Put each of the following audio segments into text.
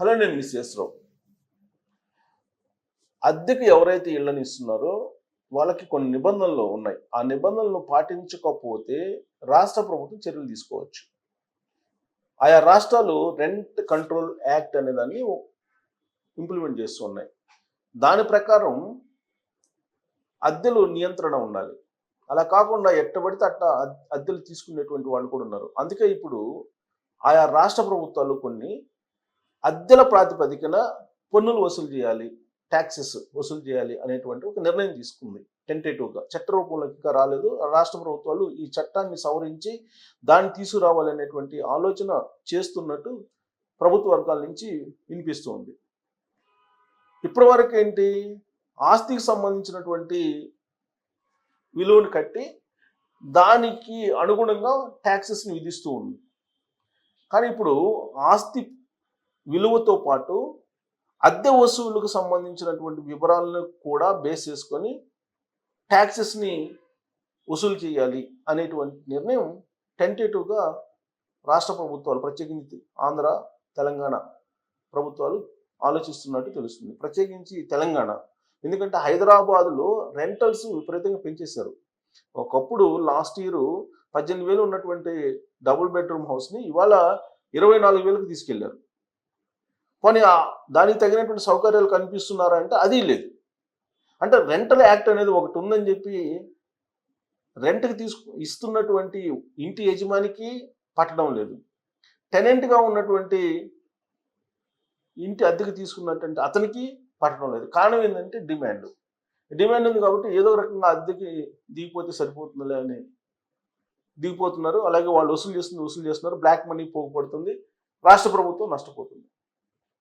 Hello నేను miss చేస్తున్నాం అద్దెకు ఎవరైతే ఇళ్ళని ఇస్తున్నారో వాళ్ళకి కొన్ని నిబంధనలు ఉన్నాయి. ఆ నిబంధనలను పాటించకపోతే రాష్ట్ర ప్రభుత్వం చర్యలు తీసుకోవచ్చు. ఆయా రాష్ట్రాలు రెంట్ కంట్రోల్ యాక్ట్ అనే దాన్ని ఇంప్లిమెంట్ చేస్తూ ఉన్నాయి. దాని ప్రకారం అద్దెలు నియంత్రణ ఉండాలి. అలా కాకుండా ఎట్టబడితే అట్ట అద్దెలు తీసుకునేటువంటి వాళ్ళు కూడా ఉన్నారు. అందుకే ఇప్పుడు ఆయా రాష్ట్ర ప్రభుత్వాలు కొన్ని అద్దెల ప్రాతిపదికన పన్నులు వసూలు చేయాలి ట్యాక్సెస్ వసూలు చేయాలి అనేటువంటి ఒక నిర్ణయం తీసుకుంది టెంటేటివ్గా చట్ట రూపంలోకి ఇంకా రాలేదు. రాష్ట్ర ప్రభుత్వాలు ఈ చట్టాన్ని సవరించి దాన్ని తీసుకురావాలనేటువంటి ఆలోచన చేస్తున్నట్టు ప్రభుత్వ వర్గాల నుంచి వినిపిస్తూ ఉంది ఇప్పటి వరకు ఏంటి? ఆస్తికి సంబంధించినటువంటి విలువను కట్టి దానికి అనుగుణంగా ట్యాక్సెస్ని విధిస్తూ ఉంది. కానీ ఇప్పుడు ఆస్తి విలువతో పాటు అద్దె వసూలుకు సంబంధించినటువంటి వివరాలను కూడా బేస్ చేసుకొని ట్యాక్సెస్ని వసూలు చేయాలి అనేటువంటి నిర్ణయం టెంటేటివ్గా రాష్ట్ర ప్రభుత్వాలు ప్రత్యేకించి ఆంధ్ర తెలంగాణ ప్రభుత్వాలు ఆలోచిస్తున్నట్టు తెలుస్తుంది. ప్రత్యేకించి తెలంగాణ. ఎందుకంటే హైదరాబాద్లో రెంటల్స్ విపరీతంగా పెంచేశారు. ఒకప్పుడు లాస్ట్ ఇయర్ పద్దెనిమిది వేలు ఉన్నటువంటి డబుల్ బెడ్రూమ్ హౌస్ని ఇవాళ ఇరవై నాలుగు వేలకు తీసుకెళ్ళారు. పోనీ దానికి తగినటువంటి సౌకర్యాలు కనిపిస్తున్నారా అంటే అది లేదు. అంటే రెంటల్ యాక్ట్ అనేది ఒకటి ఉందని చెప్పి రెంట్కి తీసుకు ఇస్తున్నటువంటి ఇంటి యజమానికి పట్టడం లేదు. టెనెంట్గా ఉన్నటువంటి ఇంటి అద్దెకి తీసుకున్నటువంటి అతనికి పట్టడం లేదు. కారణం ఏంటంటే డిమాండ్. డిమాండ్ ఉంది కాబట్టి ఏదో ఒక రకంగా అద్దెకి దిగిపోతే సరిపోతుందిలే అని దిగిపోతున్నారు. అలాగే వాళ్ళు వసూలు చేస్తుంది వసూలు చేస్తున్నారు. బ్లాక్ మనీ పోగుపడుతుంది రాష్ట్ర ప్రభుత్వం నష్టపోతుంది.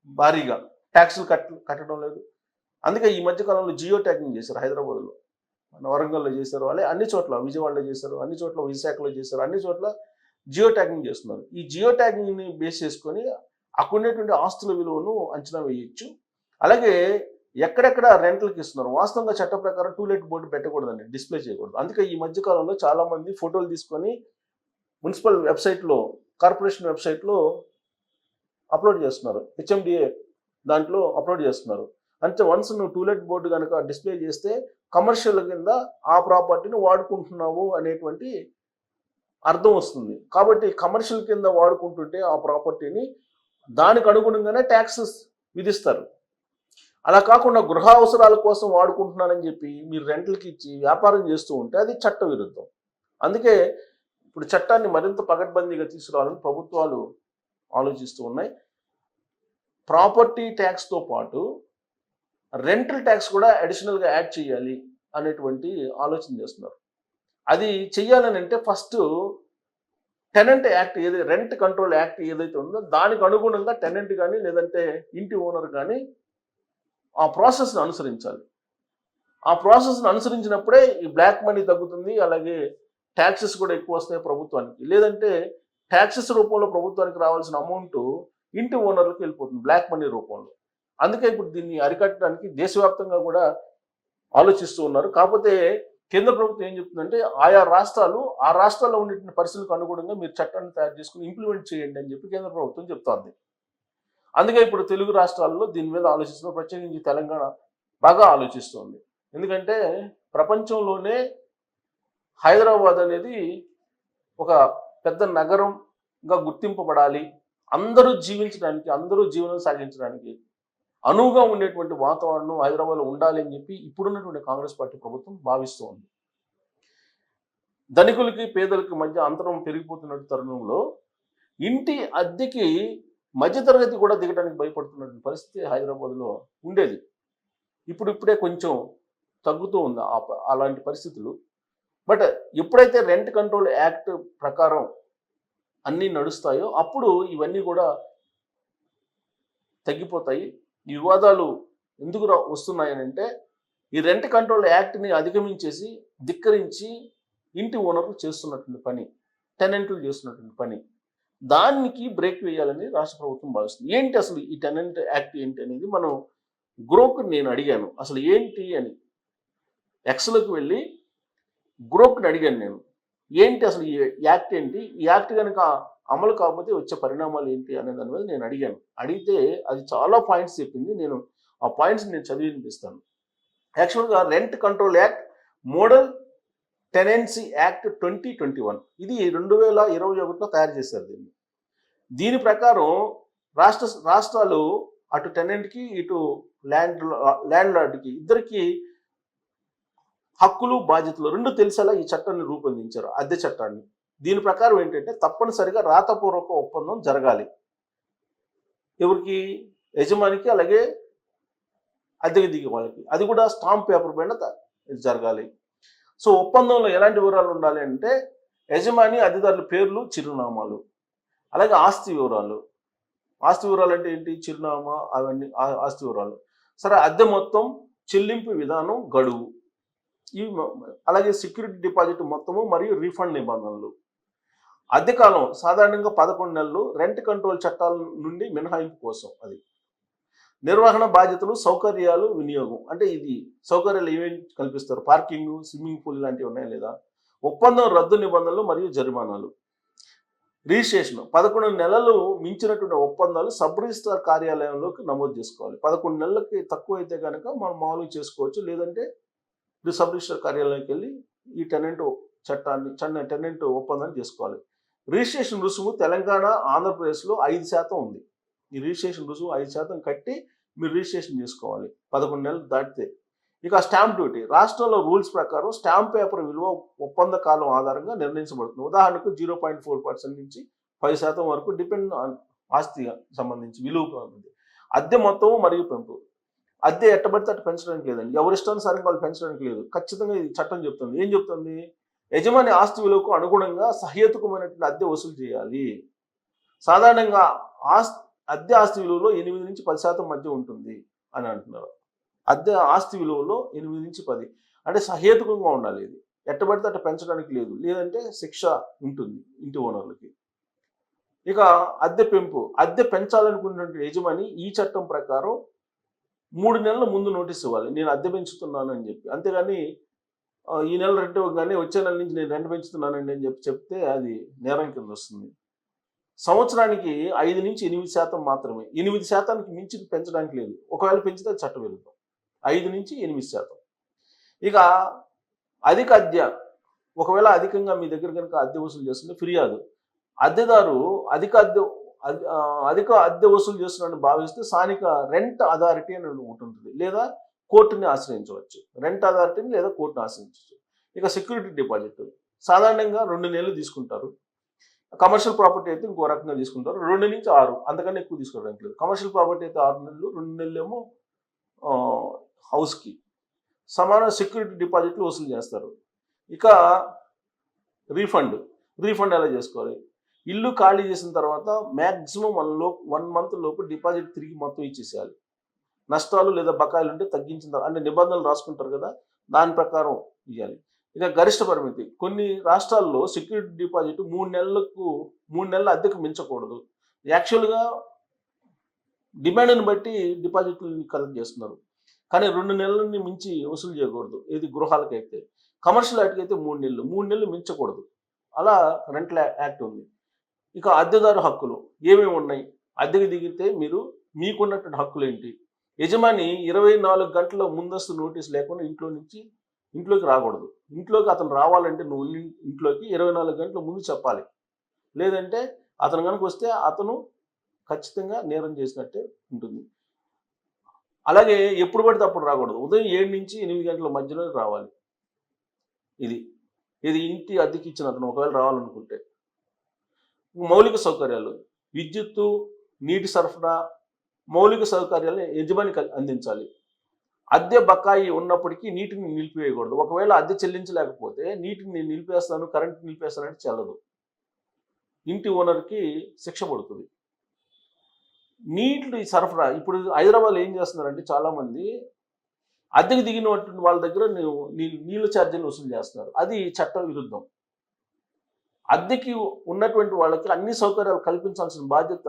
భారీగా. ట్యాక్సులు కట్ కట్టడం లేదు. అందుకే ఈ మధ్య కాలంలో జియో ట్యాగింగ్ చేశారు హైదరాబాద్లో. మన వరంగల్లో చేశారు అలాగే అన్ని చోట్ల విజయవాడలో చేశారు అన్ని చోట్ల విశాఖలో చేశారు అన్ని చోట్ల జియో ట్యాగింగ్ చేస్తున్నారు. ఈ జియో ట్యాగింగ్ని బేస్ చేసుకొని అక్కడ ఆస్తుల విలువను అంచనా వేయొచ్చు. అలాగే ఎక్కడెక్కడ రెంట్లకి ఇస్తున్నారు? వాస్తవంగా చట్ట ప్రకారం టూలెట్ బోర్డు పెట్టకూడదండి డిస్ప్లే చేయకూడదు. అందుకే ఈ మధ్య కాలంలో చాలామంది ఫోటోలు తీసుకొని మున్సిపల్ వెబ్సైట్లో కార్పొరేషన్ వెబ్సైట్లో అప్లోడ్ చేస్తున్నారు. హెచ్ఎండిఏ దాంట్లో అప్లోడ్ చేస్తున్నారు. అంటే వన్స్ నువ్వు టూలెట్ బోర్డు కనుక డిస్ప్లే చేస్తే కమర్షియల్ కింద ఆ ప్రాపర్టీని వాడుకుంటున్నావు అనేటువంటి అర్థం వస్తుంది. కాబట్టి కమర్షియల్ కింద వాడుకుంటుంటే ఆ ప్రాపర్టీని దానికి అనుగుణంగానే ట్యాక్సెస్ విధిస్తారు. అలా కాకుండా గృహ అవసరాల కోసం వాడుకుంటున్నానని చెప్పి మీరు రెంట్లకి ఇచ్చి వ్యాపారం చేస్తూ ఉంటే అది చట్ట విరుద్ధం అందుకే ఇప్పుడు చట్టాన్ని మరింత పగడ్బందీగా తీసుకురావాలని ప్రభుత్వాలు ఆలోచిస్తూ ఉన్నాయి. ప్రాపర్టీ ట్యాక్స్తో పాటు రెంటల్ ట్యాక్స్ కూడా అడిషనల్గా యాడ్ చేయాలి అనేటువంటి ఆలోచన చేస్తున్నారు. అది చెయ్యాలని అంటే ఫస్ట్ టెనెంట్ యాక్ట్ ఏది రెంట్ కంట్రోల్ యాక్ట్ ఏదైతే ఉందో దానికి అనుగుణంగా టెనెంట్ కానీ లేదంటే ఇంటి ఓనర్ కానీ ఆ ప్రాసెస్ని అనుసరించాలి. ఆ ప్రాసెస్ని అనుసరించినప్పుడే ఈ బ్లాక్ మనీ తగ్గుతుంది అలాగే ట్యాక్సెస్ కూడా ఎక్కువ వస్తాయి ప్రభుత్వానికి. లేదంటే ట్యాక్సెస్ రూపంలో ప్రభుత్వానికి రావాల్సిన అమౌంట్ ఇంటి ఓనర్లకు వెళ్ళిపోతుంది బ్లాక్ మనీ రూపంలో. అందుకే ఇప్పుడు దీన్ని అరికట్టడానికి దేశవ్యాప్తంగా కూడా ఆలోచిస్తూ ఉన్నారు. కాకపోతే కేంద్ర ప్రభుత్వం ఏం చెప్తుందంటే ఆయా రాష్ట్రాలు ఆ రాష్ట్రాల్లో ఉండే పరిస్థితులకు అనుగుణంగా మీరు చట్టాన్ని తయారు చేసుకుని ఇంప్లిమెంట్ చేయండి అని చెప్పి కేంద్ర ప్రభుత్వం చెప్తోంది. అందుకే ఇప్పుడు తెలుగు రాష్ట్రాల్లో దీని మీద ఆలోచిస్తున్న ప్రత్యేకించి తెలంగాణ బాగా ఆలోచిస్తోంది. ఎందుకంటే ప్రపంచంలోనే హైదరాబాద్ అనేది ఒక పెద్ద నగరంగా గుర్తింపబడాలి. అందరూ జీవించడానికి అందరూ జీవనం సాగించడానికి అనువుగా ఉండేటువంటి వాతావరణం హైదరాబాద్లో ఉండాలి అని చెప్పి ఇప్పుడున్నటువంటి కాంగ్రెస్ పార్టీ ప్రభుత్వం భావిస్తూ ఉంది ధనికులకి పేదలకి మధ్య అంతరం పెరిగిపోతున్న తరుణంలో ఇంటి అద్దెకి మధ్యతరగతి కూడా దిగడానికి భయపడుతున్నటువంటి పరిస్థితి హైదరాబాద్లో ఉండేది. ఇప్పుడు ఇప్పుడే కొంచెం తగ్గుతూ ఉంది ఆ ప- అలాంటి పరిస్థితులు. బట్ ఎప్పుడైతే రెంట్ కంట్రోల్ యాక్ట్ ప్రకారం అన్నీ నడుస్తాయో అప్పుడు ఇవన్నీ కూడా తగ్గిపోతాయి. ఈ వివాదాలు ఎందుకు వస్తున్నాయనంటే అంటే ఈ రెంట్ కంట్రోల్ యాక్ట్ని అధిగమించేసి ధిక్కరించి ఇంటి ఓనర్లు చేస్తున్నటువంటి పని టెనెంట్లు చేస్తున్నటువంటి పని. దానికి బ్రేక్ వేయాలని రాష్ట్ర ప్రభుత్వం భావిస్తుంది. ఏంటి అసలు ఈ టెనెంట్ యాక్ట్ ఏంటి అనేది మనం గ్రోక్ నేను అడిగాను. అసలు ఏంటి అని. ఎక్స్లోకి వెళ్ళి గ్రోక్ని అడిగాను నేను. ఏంటి అసలు ఈ యాక్ట్ ఏంటి? ఈ యాక్ట్ కనుక అమలు కాకపోతే వచ్చే పరిణామాలు ఏంటి అనే దాని మీద నేను అడిగాను. అడిగితే అది చాలా పాయింట్స్ చెప్పింది. నేను ఆ పాయింట్స్ నేను చదివి వినిపిస్తాను. యాక్చువల్గా rent control act model tenancy act twenty twenty one. ఇది రెండు వేల ఇరవై ఒకటిలో తయారు చేశారు దీన్ని. దీని ప్రకారం రాష్ట్ర రాష్ట్రాలు అటు టెనెంట్కి ఇటు ల్యాండ్ ల్యాండ్ లార్డ్కి ఇద్దరికి హక్కులు బాధ్యతలు రెండు తెలిసేలా ఈ చట్టాన్ని రూపొందించారు అద్దె చట్టాన్ని. దీని ప్రకారం ఏంటంటే తప్పనిసరిగా రాతపూర్వక ఒప్పందం జరగాలి. ఎవరికి? యజమానికి అలాగే అద్దెకి దిగే వాళ్ళకి. అది కూడా స్టాంప్ పేపర్ పైన జరగాలి. సో ఒప్పందంలో ఎలాంటి వివరాలు ఉండాలి అంటే యజమాని అద్దెదారుల పేర్లు చిరునామాలు. అలాగే ఆస్తి వివరాలు. ఆస్తి వివరాలు అంటే ఏంటి? చిరునామా అవన్నీ ఆ- ఆస్తి వివరాలు. సరే అద్దె మొత్తం చెల్లింపు విధానం గడువు. ఇవి అలాగే సెక్యూరిటీ డిపాజిట్ మొత్తము మరియు రీఫండ్ నిబంధనలు. అద్దె కాలం సాధారణంగా పదకొండు నెలలు రెంట్ కంట్రోల్ చట్టాల నుండి మినహాయింపు కోసం అది. నిర్వహణ బాధ్యతలు సౌకర్యాలు వినియోగం. అంటే ఇది సౌకర్యాలు ఏమేమి కల్పిస్తారు? పార్కింగ్ స్విమ్మింగ్ పూల్ లాంటివి ఉన్నాయా లేదా? ఒప్పందం రద్దు నిబంధనలు మరియు జరిమానాలు. రిజిస్ట్రేషన్. పదకొండు నెలలు మించినటువంటి ఒప్పందాలు సబ్ రిజిస్ట్రార్ కార్యాలయంలోకి నమోదు చేసుకోవాలి. పదకొండు నెలలకి తక్కువ అయితే కనుక మనం మామూలుగా చేసుకోవచ్చు. లేదంటే సబ్ రిజిస్టర్ కార్యాలయానికి వెళ్ళి ఈ టెనెంట్ చట్టాన్ని చిన్న టెనెంట్ ఒప్పందాన్ని చేసుకోవాలి. రిజిస్ట్రేషన్ రుసుము తెలంగాణ ఆంధ్రప్రదేశ్లో ఐదు శాతం ఉంది. ఈ రిజిస్ట్రేషన్ రుసుము ఐదు శాతం కట్టి మీరు రిజిస్ట్రేషన్ చేసుకోవాలి. పదకొండు నెలలు దాటితే. ఇక స్టాంప్ డ్యూటీ. రాష్ట్రంలో రూల్స్ ప్రకారం స్టాంప్ పేపర్ విలువ ఒప్పంద కాలం ఆధారంగా నిర్ణయించబడుతుంది. ఉదాహరణకు జీరో పాయింట్ ఫోర్ పర్సెంట్ నుంచి పది శాతం వరకు డిపెండ్ ఆస్తి సంబంధించి విలువ ఉంది. అద్దె మొత్తం మరియు పెంపు. అద్దె ఎట్టబడితే అట్టు పెంచడానికి లేదండి. ఎవరిష్టానుసారంగా వాళ్ళు పెంచడానికి లేదు. ఖచ్చితంగా ఇది చట్టం చెప్తుంది. ఏం చెప్తుంది? యజమాని ఆస్తి విలువకు అనుగుణంగా సహేతుకమైనటువంటి అద్దె వసూలు చేయాలి. సాధారణంగా ఆస్తి అద్దె ఆస్తి విలువలో ఎనిమిది నుంచి పది శాతం మధ్య ఉంటుంది అని అంటున్నారు. అద్దె ఆస్తి విలువలో ఎనిమిది నుంచి పది. అంటే సహేతుకంగా ఉండాలి ఇది. ఎట్టబడితే అట్ట పెంచడానికి లేదు. లేదంటే శిక్ష ఉంటుంది ఇంటి ఓనర్లకి. ఇక అద్దె పెంపు. అద్దె పెంచాలనుకున్నటువంటి యజమాని ఈ చట్టం ప్రకారం మూడు నెలల ముందు నోటీస్ ఇవ్వాలి. నేను అద్దె పెంచుతున్నాను అని చెప్పి. అంతేగాని ఈ నెల రెంట్ కానీ వచ్చే నెల నుంచి నేను రెంట్ పెంచుతున్నానండి అని చెప్పి చెప్తే అది నేరం కింద వస్తుంది. సంవత్సరానికి ఐదు నుంచి ఎనిమిది శాతం మాత్రమే. ఎనిమిది శాతానికి మించి పెంచడానికి లేదు. ఒకవేళ పెంచితే చట్టం చట్ట ఐదు నుంచి ఎనిమిది శాతం. ఇక అధిక అద్దె ఒకవేళ అధికంగా మీ దగ్గర కనుక అద్దె వసూలు చేస్తుంటే ఫిర్యాదు. అద్దెదారు అధిక అద్దె అధిక అద్దె వసూలు చేస్తున్నాడని భావిస్తే స్థానిక రెంట్ అథారిటీ అని ఒకటి ఉంటుంది. లేదా కోర్టుని ఆశ్రయించవచ్చు. రెంట్ అథారిటీని లేదా కోర్టుని ఆశ్రయించవచ్చు. ఇక సెక్యూరిటీ డిపాజిట్. సాధారణంగా రెండు నెలలు తీసుకుంటారు. కమర్షియల్ ప్రాపర్టీ అయితే ఇంకో రకంగా తీసుకుంటారు. రెండు నుంచి ఆరు. అంతకన్నా ఎక్కువ తీసుకోవడానికి లేదు. కమర్షియల్ ప్రాపర్టీ అయితే ఆరు నెలలు రెండు నెలలేమో హౌస్కి సమాన సెక్యూరిటీ డిపాజిట్లు వసూలు చేస్తారు. ఇక రీఫండ్. రీఫండ్ ఎలా చేసుకోవాలి? ఇల్లు ఖాళీ చేసిన తర్వాత మ్యాక్సిమం వన్లో వన్ మంత్ లోపు డిపాజిట్ తిరిగి మొత్తం ఇచ్చేసేయాలి. నష్టాలు లేదా బకాయిలు ఉంటే తగ్గించిన తర్వాత అంటే నిబంధనలు రాసుకుంటారు కదా దాని ప్రకారం ఇవ్వాలి ఇక గరిష్ట పరిమితి కొన్ని రాష్ట్రాల్లో సెక్యూరిటీ డిపాజిట్ మూడు నెలలకు మూడు నెలల అద్దెకు మించకూడదు. యాక్చువల్గా డిమాండ్ని బట్టి డిపాజిట్లు కలెక్ట్ చేస్తున్నారు. కానీ రెండు నెలలని మించి వసూలు చేయకూడదు. ఇది గృహాలకైతే. కమర్షియల్ యాక్ట్కి అయితే మూడు నెలలు మూడు నెలలు మించకూడదు. అలా రెంట్ల యాక్ట్ ఉంది. ఇక అద్దెదారు హక్కులు ఏమేమి ఉన్నాయి? అద్దెకి దిగితే మీరు మీకున్నటువంటి హక్కులు ఏంటి? యజమాని ఇరవై నాలుగు గంటల ముందస్తు నోటీస్ లేకుండా ఇంట్లో నుంచి ఇంట్లోకి రాకూడదు. ఇంట్లోకి అతను రావాలంటే నువ్వు ఇంట్లోకి ఇరవై నాలుగు గంటల ముందు చెప్పాలి. లేదంటే అతను కనుక వస్తే అతను ఖచ్చితంగా నేరం చేసినట్టే ఉంటుంది. అలాగే ఎప్పుడు పడితే అప్పుడు రాకూడదు. ఉదయం ఏడు నుంచి ఎనిమిది గంటల మధ్యలో రావాలి. ఇది ఇది ఇంటి అద్దెకి ఇచ్చిన అతను ఒకవేళ రావాలనుకుంటే. మౌలిక సౌకర్యాలు విద్యుత్తు నీటి సరఫరా మౌలిక సౌకర్యాలను యజమాని కల్- అందించాలి. అద్దె బకాయి ఉన్నప్పటికీ నీటిని నిలిపివేయకూడదు. ఒకవేళ అద్దె చెల్లించలేకపోతే నీటిని నేను నిలిపేస్తాను కరెంట్ నిలిపేస్తానంటే చెల్లదు. ఇంటి ఓనర్కి శిక్ష పడుతుంది. నీటి సరఫరా ఇప్పుడు హైదరాబాద్లో ఏం చేస్తున్నారంటే చాలామంది అద్దెకు దిగినటువంటి వాళ్ళ దగ్గర నీళ్ళు నీళ్ళ ఛార్జీలు వసూలు చేస్తున్నారు. అది చట్ట విరుద్ధం. అద్దెకి ఉన్నటువంటి వాళ్ళకి అన్ని సౌకర్యాలు కల్పించాల్సిన బాధ్యత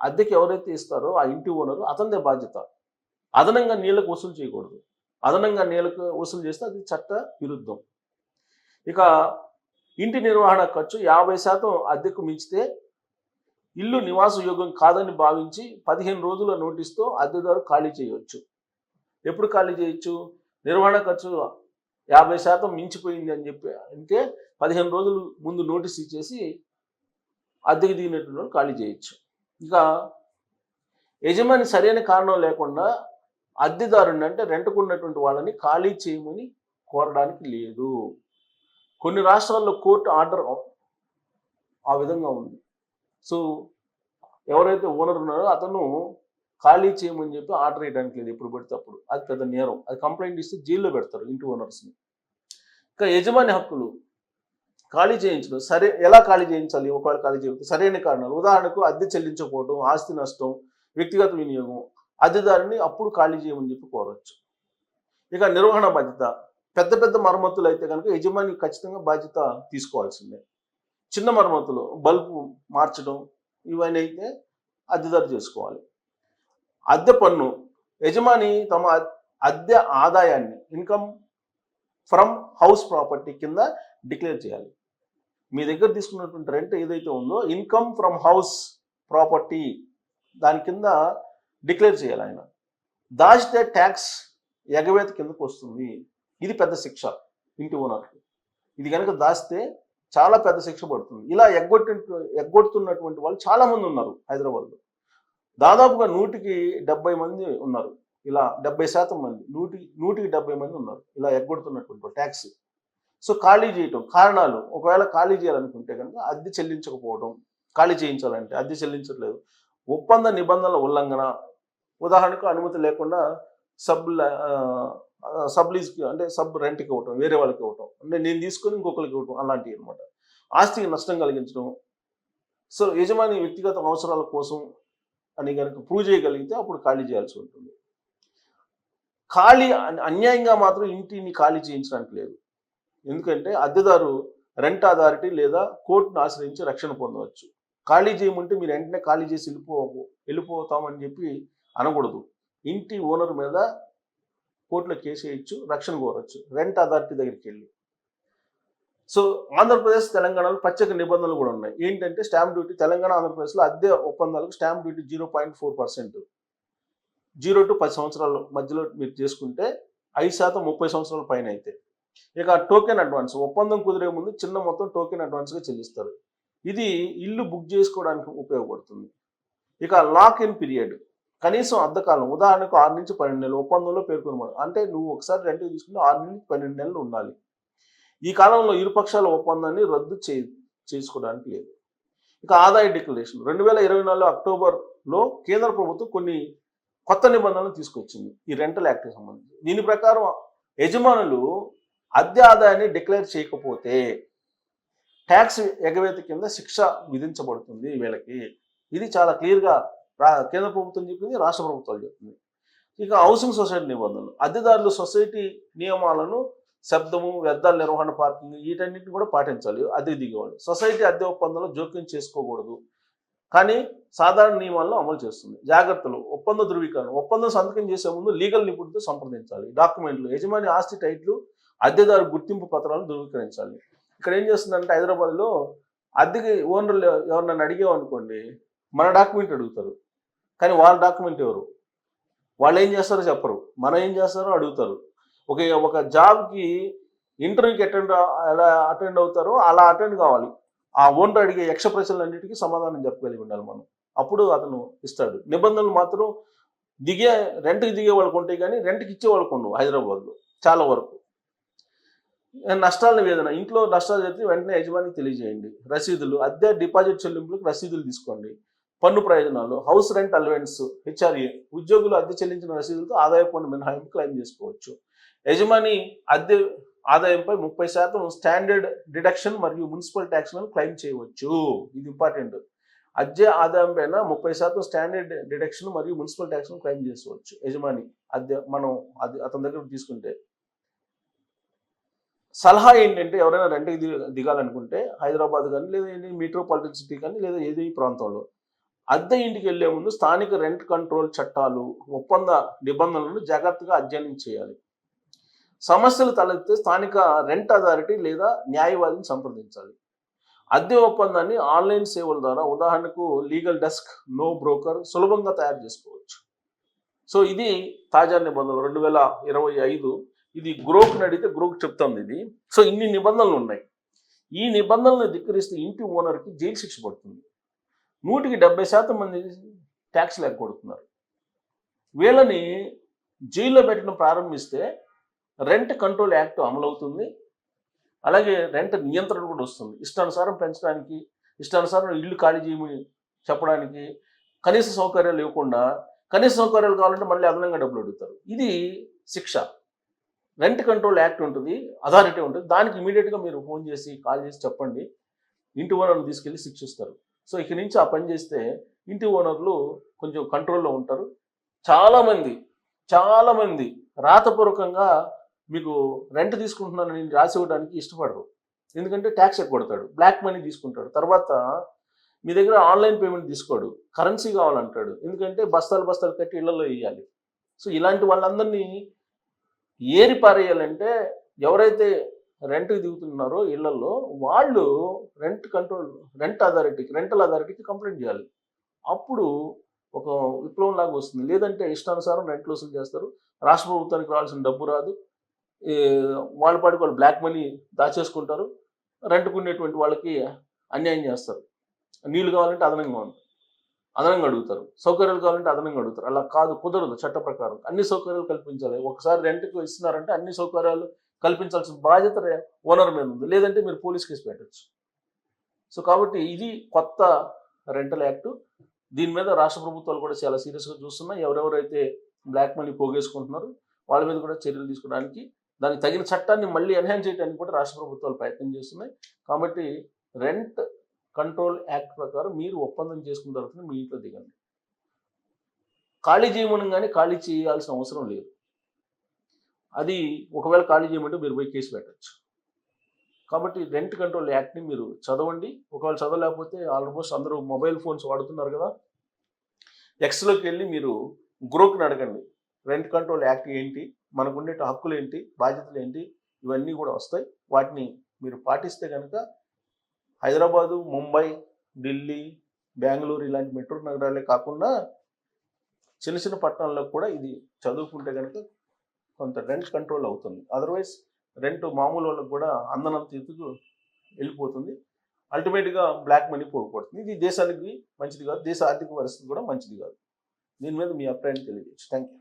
అద్దెకి ఎవరైతే ఇస్తారో ఆ ఇంటి ఓనరు అతనిదే బాధ్యత. అదనంగా నీళ్ళకు వసూలు చేయకూడదు. అదనంగా నీళ్ళకు వసూలు చేస్తే అది చట్ట విరుద్ధం. ఇక ఇంటి నిర్వహణ ఖర్చు యాభై శాతం అద్దెకు మించితే ఇల్లు నివాస యోగం కాదని భావించి పదిహేను రోజుల నోటీస్తో అద్దెదారు ఖాళీ చేయవచ్చు ఎప్పుడు ఖాళీ చేయొచ్చు? నిర్వహణ ఖర్చు యాభై శాతం మించిపోయింది అని చెప్పి అంటే పదిహేను రోజులు ముందు నోటీస్ ఇచ్చేసి అద్దెకి దిగినటువంటి వాళ్ళు ఖాళీ చేయొచ్చు. ఇంకా యజమాని సరైన కారణం లేకుండా అద్దెదారుని అంటే రెంట్కున్నటువంటి వాళ్ళని ఖాళీ చేయమని కోరడానికి లేదు. కొన్ని రాష్ట్రాల్లో కోర్టు ఆర్డర్ ఆ విధంగా ఉంది. సో ఎవరైతే ఓనర్ ఉన్నారో అతను ఖాళీ చేయమని చెప్పి ఆర్డర్ వేయడానికి లేదు. ఎప్పుడు పడితే అప్పుడు. అది పెద్ద నేరం. అది కంప్లైంట్ ఇస్తే జైల్లో పెడతారు ఇంటి ఓనర్స్ని. ఇంకా యజమాని హక్కులు ఖాళీ చేయించడం సరే ఎలా ఖాళీ చేయించాలి? ఒకవేళ ఖాళీ చేయకపోతే సరైన కారణాలు. ఉదాహరణకు అద్దె చెల్లించకపోవడం ఆస్తి నష్టం వ్యక్తిగత వినియోగం అద్దెదారుని అప్పుడు ఖాళీ చేయమని చెప్పి కోరవచ్చు ఇక నిర్వహణ బాధ్యత. పెద్ద పెద్ద మరమ్మతులు అయితే కనుక యజమాని ఖచ్చితంగా బాధ్యత తీసుకోవాల్సిందే. చిన్న మరమ్మతులు బల్బు మార్చడం ఇవన్నీ అయితే అద్దెదారు చేసుకోవాలి. అద్దె పన్ను. యజమాని తమ అద్దె ఆదాయాన్ని ఇన్కమ్ ఫ్రమ్ హౌస్ ప్రాపర్టీ కింద డిక్లేర్ చేయాలి. మీ దగ్గర తీసుకున్నటువంటి రెంట్ ఏదైతే ఉందో ఇన్కమ్ ఫ్రమ్ హౌస్ ప్రాపర్టీ దాని కింద డిక్లేర్ చేయాలి ఆయన. దాచితే ట్యాక్స్ ఎగవేత కిందకు వస్తుంది. ఇది పెద్ద శిక్ష ఇంటి ఓనర్కి. ఇది కనుక దాస్తే చాలా పెద్ద శిక్ష పడుతుంది. ఇలా ఎగ్గొట్టి ఎగ్గొడుతున్నటువంటి వాళ్ళు చాలామంది ఉన్నారు హైదరాబాద్లో. దాదాపుగా నూటికి డెబ్బై మంది ఉన్నారు. ఇలా డెబ్బై శాతం మంది నూటి నూటికి డెబ్బై మంది ఉన్నారు. ఇలా ఎగ్గొడుతున్నటువంటి ట్యాక్స్. సో ఖాళీ చేయటం కారణాలు ఒకవేళ ఖాళీ చేయాలనుకుంటే కనుక అద్దె చెల్లించకపోవడం ఖాళీ చేయించాలంటే అద్దె చెల్లించట్లేదు. ఒప్పంద నిబంధనల ఉల్లంఘన ఉదాహరణకు అనుమతి లేకుండా సబ్ సబ్ లీజ్కి అంటే సబ్ రెంట్కి ఇవ్వటం వేరే వాళ్ళకి ఇవ్వటం అంటే నేను తీసుకొని ఇంకొకరికి ఇవ్వటం అలాంటివి అనమాట ఆస్తికి నష్టం కలిగించడం. సో యజమాని వ్యక్తిగత అవసరాల కోసం అని కనుక ప్రూవ్ చేయగలిగితే అప్పుడు ఖాళీ చేయాల్సి ఉంటుంది. ఖాళీ అన్యాయంగా మాత్రం ఇంటిని ఖాళీ చేయించడానికి లేదు. ఎందుకంటే అద్దెదారు రెంట్ అథారిటీ లేదా కోర్టును ఆశ్రయించి రక్షణ పొందవచ్చు. ఖాళీ చేయమంటే మీరు వెంటనే ఖాళీ చేసి వెళ్ళిపో వెళ్ళిపోతామని చెప్పి అనకూడదు. ఇంటి ఓనర్ మీద కోర్టులో కేసు వేయచ్చు రక్షణ కోరచ్చు. రెంట్ అథారిటీ దగ్గరికి వెళ్ళి. సో ఆంధ్రప్రదేశ్ తెలంగాణలో ప్రత్యేక నిబంధనలు కూడా ఉన్నాయి. ఏంటంటే స్టాంప్ డ్యూటీ తెలంగాణ ఆంధ్రప్రదేశ్లో అద్దె ఒప్పందాలకు stamp duty zero point four percent. Zero to పది సంవత్సరాల మధ్యలో మీరు చేసుకుంటే ఐదు శాతం ముప్పై సంవత్సరాల పైన అయితే. ఇక టోకెన్ అడ్వాన్స్ ఒప్పందం కుదిరే ముందు చిన్న మొత్తం టోకెన్ అడ్వాన్స్గా చెల్లిస్తారు. ఇది ఇల్లు బుక్ చేసుకోవడానికి ఉపయోగపడుతుంది. ఇక లాక్ ఇన్ పీరియడ్ కనీసం అద్దకాలం ఉదాహరణకు ఆరు నుంచి పన్నెండు నెలలు ఒప్పందంలో పేర్కొనమాట అంటే నువ్వు ఒకసారి రెంట్ తీసుకుంటే ఆరు నుంచి పన్నెండు నెలలు ఉండాలి. ఈ కాలంలో ఇరుపక్షాల ఒప్పందాన్ని రద్దు చే చేసుకోవడానికి లేదు. ఇక ఆదాయ డిక్లరేషన్. రెండు వేల ఇరవై నాలుగు అక్టోబర్లో కేంద్ర ప్రభుత్వం కొన్ని కొత్త నిబంధనలు తీసుకొచ్చింది. ఈ రెంటల్ యాక్ట్కి సంబంధించి. దీని ప్రకారం యజమానులు అద్దె ఆదాయాన్ని డిక్లేర్ చేయకపోతే ట్యాక్స్ ఎగవేత కింద శిక్ష విధించబడుతుంది వీళ్ళకి ఇది చాలా క్లియర్గా రా కేంద్ర ప్రభుత్వం చెప్పింది రాష్ట్ర ప్రభుత్వాలు చెప్తుంది ఇక హౌసింగ్ సొసైటీ నిబంధనలు. అద్దెదారులు సొసైటీ నియమాలను శబ్దము వ్యర్థాల నిర్వహణ పార్కింగ్ వీటన్నిటిని కూడా పాటించాలి. అదే దిగేవాళ్ళు. సొసైటీ అద్దె ఒప్పందంలో జోక్యం చేసుకోకూడదు. కానీ సాధారణ నియమాలను అమలు చేస్తుంది. జాగ్రత్తలు ఒప్పంద ధృవీకరణ. ఒప్పందం సంతకం చేసే ముందు లీగల్ నిపుణులతో సంప్రదించాలి. డాక్యుమెంట్లు యజమాని ఆస్తి టైట్లు అద్దెదారు గుర్తింపు పత్రాలు ధృవీకరించాలి. ఇక్కడ ఏం చేస్తుందంటే హైదరాబాద్లో అద్దెకి ఓనర్లు ఎవరినైనా అడిగామనుకోండి మన డాక్యుమెంట్ అడుగుతారు. కానీ వాళ్ళ డాక్యుమెంట్ ఎవరు? వాళ్ళు ఏం చేస్తారో చెప్పరు. మనం ఏం చేస్తారో అడుగుతారు. ఒక ఒక జాబ్కి ఇంటర్వ్యూకి అటెండ్ ఎలా అటెండ్ అవుతారో అలా అటెండ్ కావాలి. ఆ ఓనర్ అడిగే యక్ష ప్రశ్నలన్నిటికీ సమాధానం చెప్పగలిగి ఉండాలి మనం. అప్పుడు అతను ఇస్తాడు. నిబంధనలు మాత్రం దిగే రెంట్కి దిగే వాళ్ళకు ఉంటాయి కానీ రెంట్కి ఇచ్చే వాళ్ళకు ఉండవు హైదరాబాద్లో. చాలా వరకు. నష్టాల నివేదన ఇంట్లో నష్టాలు జరిగితే వెంటనే యజమానికి తెలియజేయండి. రసీదులు. అద్దె డిపాజిట్ చెల్లింపులకు రసీదులు తీసుకోండి. పన్ను ప్రయోజనాలు. House rent allowance HRA. ఉద్యోగులు అద్దె చెల్లించిన రసీదులతో ఆదాయ పన్ను మినహాయింపు క్లెయిమ్ చేసుకోవచ్చు. యజమాని అద్దె ఆదాయంపై ముప్పై శాతం స్టాండర్డ్ డిడక్షన్ మరియు మున్సిపల్ ట్యాక్స్లను క్లెయిమ్ చేయవచ్చు. ఇది ఇంపార్టెంట్. అద్దె ఆదాయం పైన ముప్పై శాతం స్టాండర్డ్ డిడక్షన్ మరియు మున్సిపల్ ట్యాక్స్ను క్లెయిమ్ చేసుకోవచ్చు. యజమాని అద్దె మనం అది అతని దగ్గర తీసుకుంటే. సలహా ఏంటంటే ఎవరైనా రెంట్కి దిగ దిగాలనుకుంటే హైదరాబాద్ కానీ లేదా ఏది మెట్రోపాలిటన్ సిటీ కానీ లేదా ఏదో ఈ ప్రాంతంలో అద్దె ఇంటికి వెళ్ళే ముందు స్థానిక రెంట్ కంట్రోల్ చట్టాలు ఒప్పంద నిబంధనలను జాగ్రత్తగా అధ్యయనం చేయాలి. సమస్యలు తలెత్తే స్థానిక రెంట్ అథారిటీ లేదా న్యాయవాదిని సంప్రదించాలి. అద్దె ఒప్పందాన్ని ఆన్లైన్ సేవల ద్వారా ఉదాహరణకు లీగల్ డెస్క్ నో బ్రోకర్ సులభంగా తయారు చేసుకోవచ్చు. సో ఇది తాజా నిబంధనలు. రెండు వేల ఇరవై ఐదు ఇది గ్రోక్ అడిగితే గ్రోక్ చెప్తుంది ఇది. సో ఇన్ని నిబంధనలు ఉన్నాయి. ఈ నిబంధనలను ధిక్కరిస్తే ఇంటి ఓనర్కి జైలు శిక్ష పడుతుంది. నూటికి డెబ్బై శాతం మంది ట్యాక్స్ లేకపోతున్నారు వీళ్ళని జైల్లో పెట్టడం ప్రారంభిస్తే రెంట్ కంట్రోల్ యాక్ట్ అమలవుతుంది. అలాగే రెంట్ నియంత్రణ కూడా వస్తుంది. ఇష్టానుసారం పెంచడానికి ఇష్టానుసారం ఇల్లు ఖాళీ చేయమని చెప్పడానికి కనీస సౌకర్యాలు ఇవ్వకుండా కనీస సౌకర్యాలు కావాలంటే మళ్ళీ అదనంగా డబ్బులు అడుగుతారు. ఇది శిక్ష. రెంట్ కంట్రోల్ యాక్ట్ ఉంటుంది అథారిటీ ఉంటుంది. దానికి ఇమీడియట్గా మీరు ఫోన్ చేసి కాల్ చేసి చెప్పండి. ఇంటి ఓనర్ని తీసుకెళ్ళి శిక్షిస్తారు. సో ఇక నుంచి ఆ పని చేస్తే ఇంటి ఓనర్లు కొంచెం కంట్రోల్లో ఉంటారు. చాలామంది చాలామంది రాతపూర్వకంగా మీకు రెంట్ తీసుకుంటున్నానని రాసి ఇవ్వడానికి ఇష్టపడరు. ఎందుకంటే ట్యాక్స్ కొడతాడు బ్లాక్ మనీ తీసుకుంటాడు. తర్వాత మీ దగ్గర ఆన్లైన్ పేమెంట్ తీసుకోడు. కరెన్సీ కావాలంటాడు. ఎందుకంటే బస్తాలు బస్తాలు కట్టి ఇళ్ళలో వేయాలి. సో ఇలాంటి వాళ్ళందరినీ ఏరి పారేయాలంటే ఎవరైతే రెంట్కి దిగుతున్నారో ఇళ్ళలో వాళ్ళు రెంట్ కంట్రోల్ రెంట్ అథారిటీకి రెంటల్ అథారిటీకి కంప్లైంట్ చేయాలి. అప్పుడు ఒక విప్లవం లాగా వస్తుంది. లేదంటే ఇష్టానుసారం రెంట్లు వసూలు చేస్తారు. రాష్ట్ర ప్రభుత్వానికి రావాల్సిన డబ్బు రాదు. వాళ్ళ పాటికి వాళ్ళు బ్లాక్ మనీ దాచేసుకుంటారు. రెంట్కునేటువంటి వాళ్ళకి అన్యాయం చేస్తారు. నీళ్ళు కావాలంటే అదనంగా ఉంది. అదనంగా అడుగుతారు. సౌకర్యాలు కావాలంటే అదనంగా అడుగుతారు. అలా కాదు కుదరదు చట్ట ప్రకారం. అన్ని సౌకర్యాలు కల్పించాలి. ఒకసారి రెంట్కి ఇస్తున్నారంటే అన్ని సౌకర్యాలు కల్పించాల్సిన బాధ్యత ఓనర్ మీద ఉంది. లేదంటే మీరు పోలీస్ కేసు పెట్టచ్చు. సో కాబట్టి ఇది కొత్త రెంటల్ యాక్ట్ దీని మీద రాష్ట్ర ప్రభుత్వాలు కూడా చాలా సీరియస్గా చూస్తున్నాయి. ఎవరెవరైతే బ్లాక్ మనీ పోగేసుకుంటున్నారో వాళ్ళ మీద కూడా చర్యలు తీసుకోవడానికి దానికి తగిన చట్టాన్ని మళ్ళీ ఎన్హాన్స్ చేయడానికి కూడా రాష్ట్ర ప్రభుత్వాలు ప్రయత్నం చేస్తున్నాయి. కాబట్టి రెంట్ కంట్రోల్ యాక్ట్ ప్రకారం మీరు ఒప్పందం చేసుకున్న తర్వాత మీ ఇంట్లో దిగండి. ఖాళీ చేయమని కానీ ఖాళీ చేయాల్సిన అవసరం లేదు. అది ఒకవేళ ఖాళీ చేయమంటే మీరు పోయి కేసు పెట్టచ్చు. కాబట్టి రెంట్ కంట్రోల్ యాక్ట్ని మీరు చదవండి. ఒకవేళ చదవలేకపోతే ఆల్మోస్ట్ అందరూ మొబైల్ ఫోన్స్ వాడుతున్నారు కదా. ఎక్స్లోకి వెళ్ళి మీరు గ్రూప్ని అడగండి. రెంట్ కంట్రోల్ యాక్ట్ ఏంటి? మనకు ఉండే హక్కులు ఏంటి బాధ్యతలు ఏంటి ఇవన్నీ కూడా వస్తాయి. వాటిని మీరు పాటిస్తే కనుక హైదరాబాదు ముంబై ఢిల్లీ బెంగళూరు ఇలాంటి మెట్రో నగరాలే కాకుండా చిన్న చిన్న పట్టణాల్లో కూడా ఇది చదువుకుంటే కనుక కొంత రెంట్ కంట్రోల్ అవుతుంది. అదర్వైజ్ రెంట్ మామూలు వాళ్ళకి కూడా అందనంత ఎత్తుకు వెళ్ళిపోతుంది. అల్టిమేట్గా బ్లాక్ మనీ పోగొడుతుంది ఇది దేశానికి మంచిది కాదు దేశ ఆర్థిక పరిస్థితి కూడా మంచిది కాదు. దీని మీద మీ అభిప్రాయాన్ని తెలియజేయచ్చు. Thank you